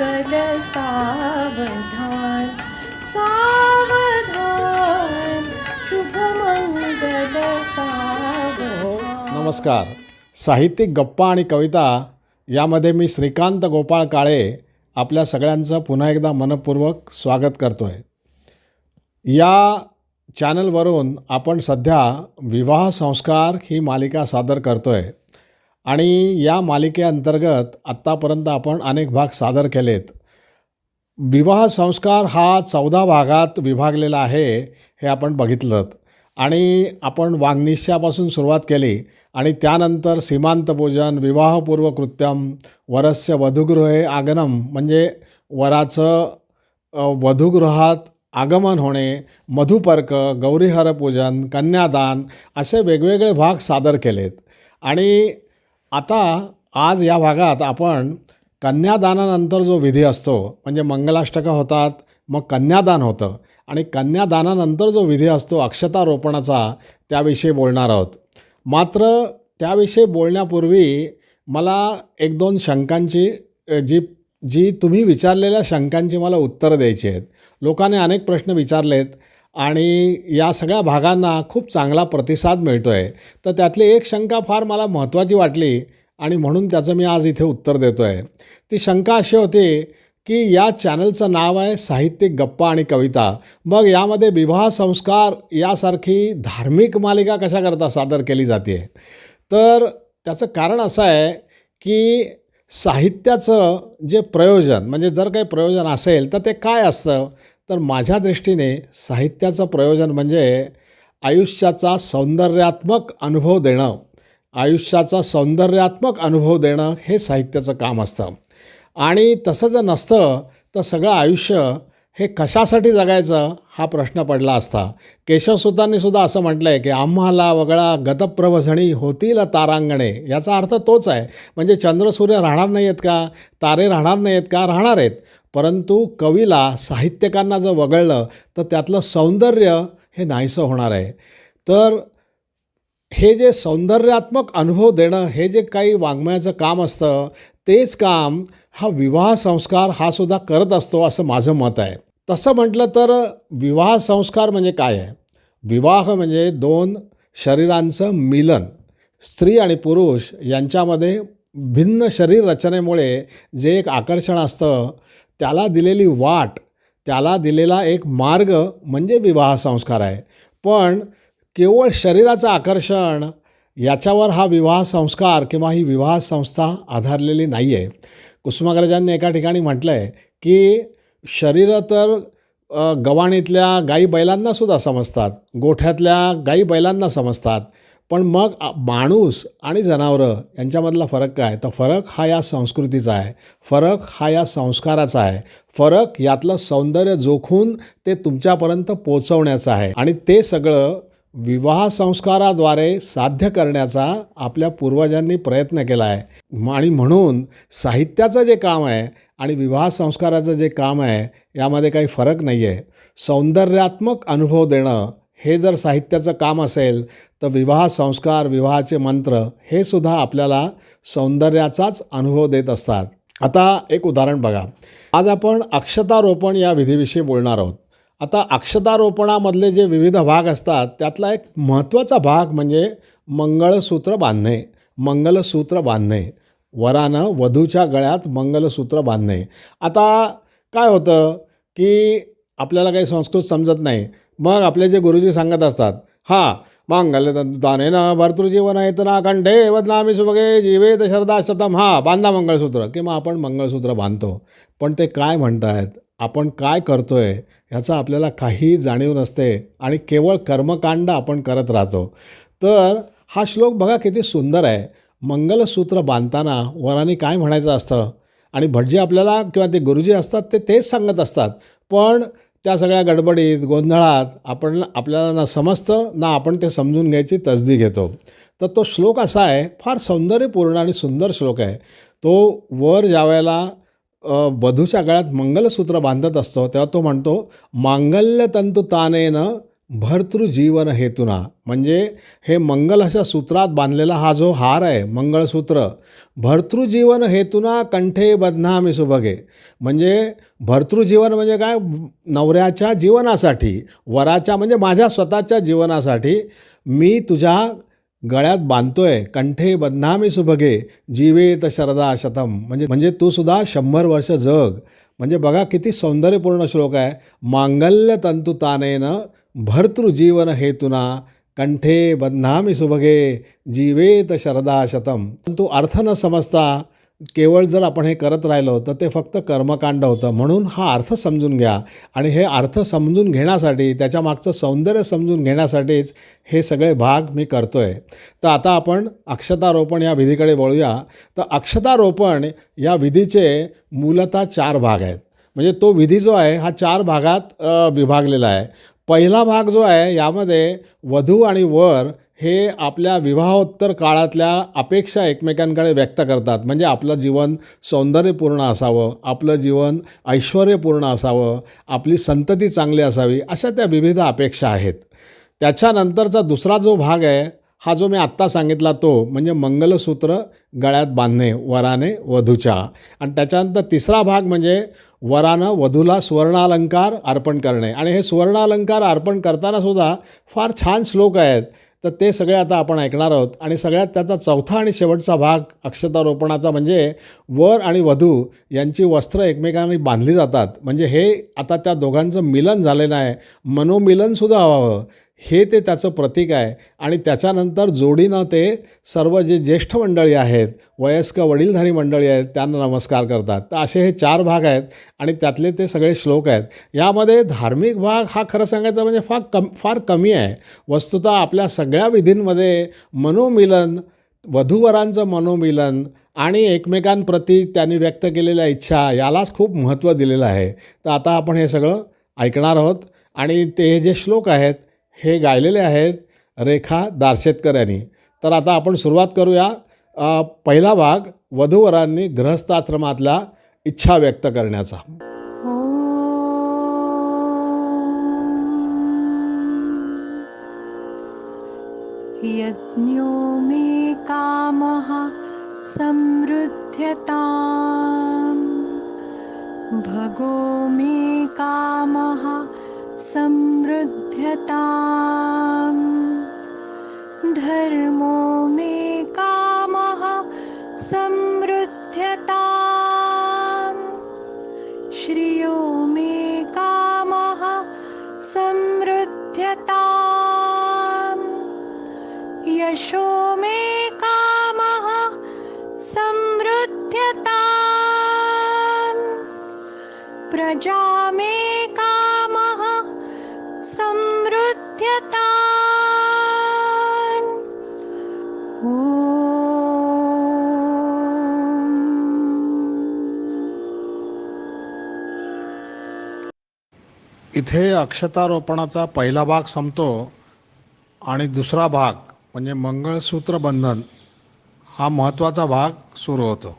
मंगल सावधान सावधान शुभ मंगल सावधान. नमस्कार. साहित्यिक गप्पा आणि कविता यामध्ये मी श्रीकांत गोपाळ काळे आपल्या सगळ्यांचं पुन्हा एकदा मनपूर्वक स्वागत करतो आहे या चॅनलवरून आपण सध्या विवाह संस्कार ही मालिका सादर करतो आहे आणि या मालिकेअंतर्गत आत्तापर्यंत आपण अनेक भाग सादर केलेत. विवाह संस्कार हा चौदा भागात विभागलेला आहे हे आपण बघितलं आणि आपण वाङ्निश्यापासून सुरुवात केली आणि त्यानंतर सीमांतपूजन विवाहपूर्व कृत्यम वरस्य वधुगृहे आगनम म्हणजे वराचं वधुगृहात आगमन होणे मधुपर्क गौरीहरपूजन कन्यादान असे वेगवेगळे भाग सादर केलेत. आणि आता आज या भागात आपण कन्यादानानंतर जो विधी असतो म्हणजे मंगलाष्टकं होतात मग कन्यादान होतं. आणि कन्यादानानंतर जो विधी असतो अक्षतारोपणाचा त्याविषयी बोलणार आहोत. मात्र त्याविषयी बोलण्यापूर्वी मला एक दोन शंकांची जी जी तुम्ही विचारलेल्या शंकांची मला उत्तरं द्यायची आहेत. लोकांनी अनेक प्रश्न विचारलेत. आणि या सगळ्या भागांना खूप चांगला प्रतिसाद मिळतो आहे तर त्यातली एक शंका फार मला महत्त्वाची वाटली आणि म्हणून त्याचं मी आज इथे उत्तर देतो आहे ती शंका अशी होती की या चॅनलचं नाव आहे साहित्यिक गप्पा आणि कविता. मग यामध्ये विवाह संस्कार यासारखी धार्मिक मालिका कशा करता सादर केली जाते? तर त्याचं कारण असं आहे की साहित्याचं जे प्रयोजन म्हणजे जर काही प्रयोजन असेल तर ते काय असतं? तर माझ्या दृष्टीने साहित्याचं प्रयोजन म्हणजे आयुष्याचा सौंदर्यात्मक अनुभव देणं. आयुष्याचा सौंदर्यात्मक अनुभव देणं हे साहित्याचं काम असतं. आणि तसं जर नसतं तर सगळं आयुष्य हे कशासाठी जगायचं हा प्रश्न पडला असता. केशवसुतांनी सुद्धा असं म्हटलं आहे की आम्हाला वगळा गतप्रवझणी होतील तारांगणे याचा अर्थ तोच आहे. म्हणजे चंद्रसूर्य राहणार नाही आहेत का? तारे राहणार नाही आहेत का? राहणार आहेत. परंतु कवीला साहित्यकांना जर वगळलं तर त्यातलं सौंदर्य हे नाहीसं होणार आहे. तर हे जे सौंदर्यात्मक अनुभव देणं हे जे काही वाङ्मयाचं काम असतं तेच काम हा विवाह संस्कार हा सुद्धा करत असतो असं माझं मत आहे. तसं म्हटलं तर विवाह संस्कार म्हणजे काय आहे? विवाह म्हणजे दोन शरीरांचं मिलन. स्त्री आणि पुरुष यांच्यामध्ये भिन्न शरीर रचनेमुळे जे एक आकर्षण असतं त्याला दिलेली वाट त्याला दिलेला एक मार्ग म्हणजे विवाह संस्कार आहे. पण केवळ शरीराचं आकर्षण याच्यावर हा विवाह संस्कार किंवा ही विवाह संस्था आधारलेली नाही आहे कुसुमाग्रजांनी एका ठिकाणी म्हटलं आहे की शरीरं तर गव्हाणीतल्या गवाणीतल्या गाई बैलांना सुद्धा समजतात. गोठ्यातल्या गाई बैलांना समजतात. पण मग माणूस आणि जनावरं यांच्यामधला फरक काय? तर फरक हा या संस्कृतीचा आहे. फरक हा या संस्काराचा आहे. फरक यातलं सौंदर्य जोखून ते तुमच्यापर्यंत पोचवण्याचं आहे. आणि ते सगळं विवाह संस्काराद्वारे साध्य करण्याचा आपल्या पूर्वजांनी प्रयत्न केला आहे. आणि म्हणून साहित्याचं जे काम आहे आणि विवाह संस्काराचं जे काम आहे यामध्ये काही फरक नाही आहे. सौंदर्यात्मक अनुभव देणं हे जर साहित्याचं काम असेल तर विवाह संस्कार विवाहाचे मंत्र हे सुद्धा आपल्याला सौंदर्याचाच अनुभव देत असतात. आता एक उदाहरण बघा. आज आपण अक्षतारोपण या विधीविषयी बोलणार आहोत. आता अक्षतारोपणामधले जे विविध भाग असतात त्यातला एक महत्त्वाचा भाग म्हणजे मंगळसूत्र बांधणे मंगलसूत्र बांधणे. वरानं वधूच्या गळ्यात मंगलसूत्र बांधणे. आता काय होतं की आपल्याला काही संस्कृत समजत नाही. मग आपले जे गुरुजी सांगत असतात हा मंगल दाने ना भर्तृजीवन आहेत ना कंठे बदनामी सुभगे जीवेत शरदा शतम. हा बांधा मंगळसूत्र. किंवा आपण मंगळसूत्र बांधतो. पण ते काय म्हणतायत? आपण काय करतो आहे ह्याचा आपल्याला काही जाणीव नसते आणि केवळ कर्मकांड आपण करत राहतो. तर हा श्लोक बघा किती सुंदर आहे. मंगलसूत्र बांधताना वराने काय म्हणायचं असतं? आणि भटजी आपल्याला किंवा ते गुरुजी असतात ते तेच सांगत असतात. पण त्या सगळ्या गडबडीत गोंधळात आपण आपल्याला ना समजतं ना आपण ते समजून घ्यायची तसदी घेतो. तर तो श्लोक असा आहे फार सौंदर्यपूर्ण आणि सुंदर श्लोक आहे. तो वर ज्यावेळेला वेळेला वधूच्या गळ्यात मंगलसूत्र बांधत असतो तेव्हा तो म्हणतो मांगल्य तंतु तानेनं भर्तृजीवन हेतुना. म्हणजे हे मंगल अशा सूत्रात बांधलेला हा जो हार आहे मंगळसूत्र भर्तृजीवन हेतुना कंठे बदनामी सुभगे. म्हणजे भर्तृजीवन म्हणजे काय? नवऱ्याच्या जीवनासाठी वराच्या म्हणजे माझ्या स्वतःच्या जीवनासाठी मी तुझ्या गळ्यात बांधतोय कंठे बदनामी सुभगे जीवेत शरदा शतम. म्हणजे म्हणजे तू सुद्धा शंभर वर्ष जग. म्हणजे बघा किती सौंदर्यपूर्ण श्लोक आहे. मांगल्य तंतु तानेन भर्तृजीवन हेतुना कंठे बदनामी सुभगे जीवेत शरदा शतम. पण तो अर्थ न समजता केवळ जर आपण हे करत राहिलो तर ते फक्त कर्मकांड होतं. म्हणून हा अर्थ समजून घ्या. आणि हे अर्थ समजून घेण्यासाठी त्याच्या मागचं सौंदर्य समजून घेण्यासाठीच हे सगळे भाग मी करतो आहे तर आता आपण अक्षतारोपण या विधीकडे वळूया. तर अक्षतारोपण या विधीचे मूलतः चार भाग आहेत. म्हणजे तो विधी जो आहे हा चार भागात विभागलेला आहे. पहिला भाग जो आहे यामध्ये वधू आणि वर हे आपल्या विवाहोत्तर काळातल्या अपेक्षा एकमेकांकडे व्यक्त करतात. म्हणजे आपलं जीवन सौंदर्यपूर्ण असावं आपलं जीवन ऐश्वर्यपूर्ण असावं आपली संतती चांगली असावी अशा त्या विविध अपेक्षा आहेत. त्याच्यानंतरचा दुसरा जो भाग आहे हा जो मी आत्ता सांगितला तो म्हणजे मंगलसूत्र गळ्यात बांधणे वराने वधूच्या. आणि त्याच्यानंतर तिसरा भाग म्हणजे वरानं वधूला सुवर्णालंकार अर्पण करणे. आणि हे सुवर्णालंकार अर्पण करतानासुद्धा फार छान श्लोक आहेत. तर ते सगळे आता आपण ऐकणार आहोत. आणि सगळ्यात त्याचा चौथा आणि शेवटचा भाग अक्षतारोपणाचा म्हणजे वर आणि वधू यांची वस्त्र एकमेकांनी बांधली जातात. म्हणजे हे आता त्या दोघांचं मिलन झालेलं आहे. मनोमिलनसुद्धा व्हावं. हे ते त्याचं प्रतीक आहे. आणि त्याच्यानंतर जोडीनं ते सर्व जे ज्येष्ठ मंडळी आहेत वयस्क वडीलधारी मंडळी आहेत त्यांना नमस्कार करतात. तर असे हे चार भाग आहेत आणि त्यातले ते सगळे श्लोक आहेत. यामध्ये धार्मिक भाग हा खरं सांगायचं म्हणजे फार कम फार कमी आहे. वस्तुतः आपल्या सगळ्या विधींमध्ये मनोमिलन वधूवरांचं मनोमिलन आणि एकमेकांप्रती त्यांनी व्यक्त केलेल्या इच्छा यालाच खूप महत्त्व दिलेलं आहे. तर आता आपण हे सगळं ऐकणार आहोत आणि ते हे जे श्लोक आहेत हे गायलेले आहेत रेखा दारशेतकर यांनी. तर आता आपण सुरुवात करूया. पहिला भाग वधूवरांनी गृहस्थाश्रमातल्या इच्छा व्यक्त करण्याचा. यज्ञो मे कामः समृद्ध्यताम् भगो मे कामः धर्मो मे कामः समृद्ध्यताम् श्रियो मे कामः समृद्ध्यताम् यशो मे कामः समृद्ध्यताम् प्रजा इथे अक्षतारोपणाचा पहिला भाग संपतो आणि दुसरा भाग म्हणजे मंगळसूत्र बंधन हा महत्त्वाचा भाग सुरू होतो.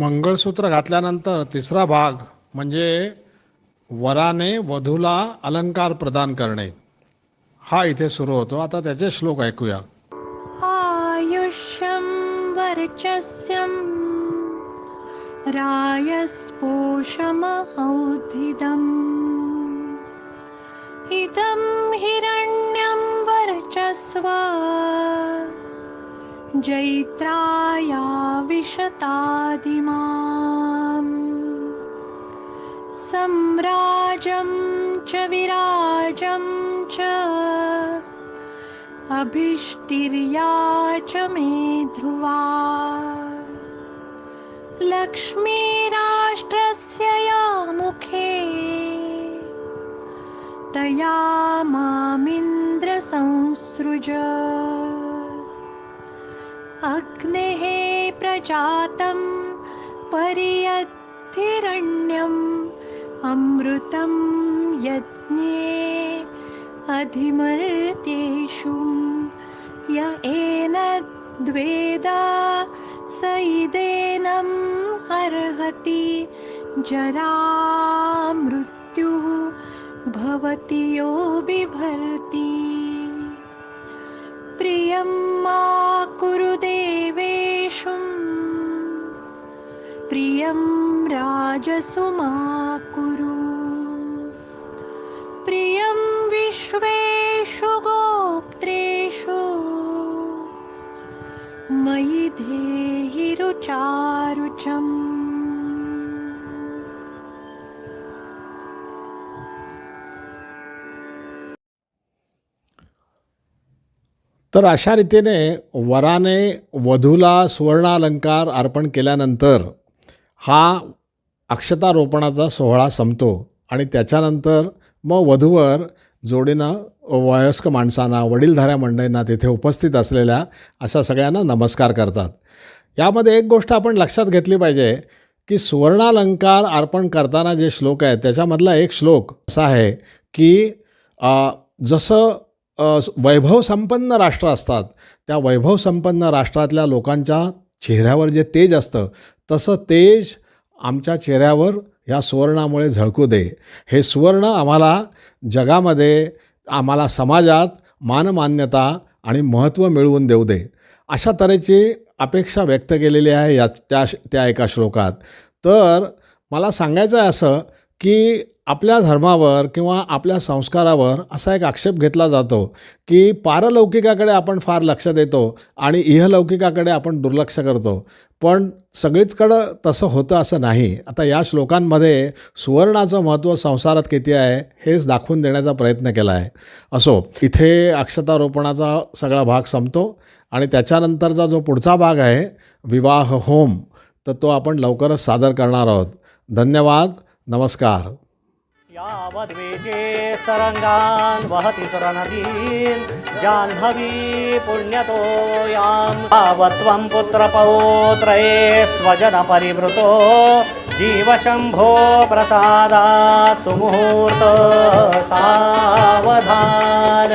मंगळसूत्र घातल्यानंतर तिसरा भाग म्हणजे वराने वधूला अलंकार प्रदान करणे. हा इथे सुरू होतो. आता त्याचे श्लोक ऐकूया. आयुष्यं वर्चस्यं रायस्पोषमहौधिदम् इदं हिरण्यं वर्चस्व। जैत्राया विशतादिमाम् सम्राजं च विराजं च अभिष्टिर्या च मे ध्रुवा। लक्ष्मीराष्ट्रस्य या मुखे तया मामिन्द्रसंसृज अग्नेः प्रजातं परियद्धिरण्यम् अमृतं यज्ञे अधिमर्त्येषु। य एनद्वेदा स इदेनम् अर्हति जरामृत्युः भवति यो बिभर्ति प्रियं मा कुरु देवेषु प्रियं राजसु मा कुरु। प्रियं विश्वेषु गोप्त्रेषु। मयि धेहि रुचारुचम् तर अशा रीतीने वराने वधूला सुवर्णालंकार अर्पण केल्यानंतर हा अक्षतारोपणाचा सोहळा संपतो आणि त्याच्यानंतर मग वधूवर जोडीनं वयस्क माणसांना वडीलधाऱ्या मंडळींना तिथे उपस्थित असलेल्या अशा सगळ्यांना नमस्कार करतात. यामध्ये एक गोष्ट आपण लक्षात घेतली पाहिजे की सुवर्णालंकार अर्पण करताना जे श्लोक आहेत त्याच्यामधला एक श्लोक असा आहे की जसं वैभव वैभवसंपन्न राष्ट्र असतात. त्या वैभवसंपन्न राष्ट्रातल्या लोकांच्या चेहऱ्यावर जे तेज असतं तसं तेज आमच्या चेहऱ्यावर या सुवर्णामुळे झळकू दे. हे सुवर्ण आम्हाला जगामध्ये आम्हाला समाजात मानमान्यता आणि महत्त्व मिळवून देऊ दे. अशा तऱ्हेची अपेक्षा व्यक्त केलेली आहे या त्या त्या एका श्लोकात. तर मला सांगायचं आहे असं की आपल्या धर्मावर किंवा आपल्या संस्कारावर असा एक आक्षेप घेतला जातो की पारलौकिकाकडे आपण फार लक्ष देतो आणि इहलौकिकाकडे आपण दुर्लक्ष करतो. पण सगळीचकडं तसं होतं असं नाही. आता या श्लोकांमध्ये सुवर्णाचं महत्त्व संसारात किती आहे हेच दाखवून देण्याचा प्रयत्न केला आहे. असो इथे अक्षतारोपणाचा सगळा भाग संपतो आणि त्याच्यानंतरचा जो पुढचा भाग आहे विवाह होम तर तो आपण लवकरच सादर करणार आहोत. धन्यवाद नमस्कार. यावद्वेजे सरङ्गान् वहति सुरनदीन् जाह्नवी पुण्यतो यां यावत्त्वं पुत्रपौत्रये स्वजनपरिवृतो जीवशम्भो प्रसादात् सुमुहूर्त सावधान।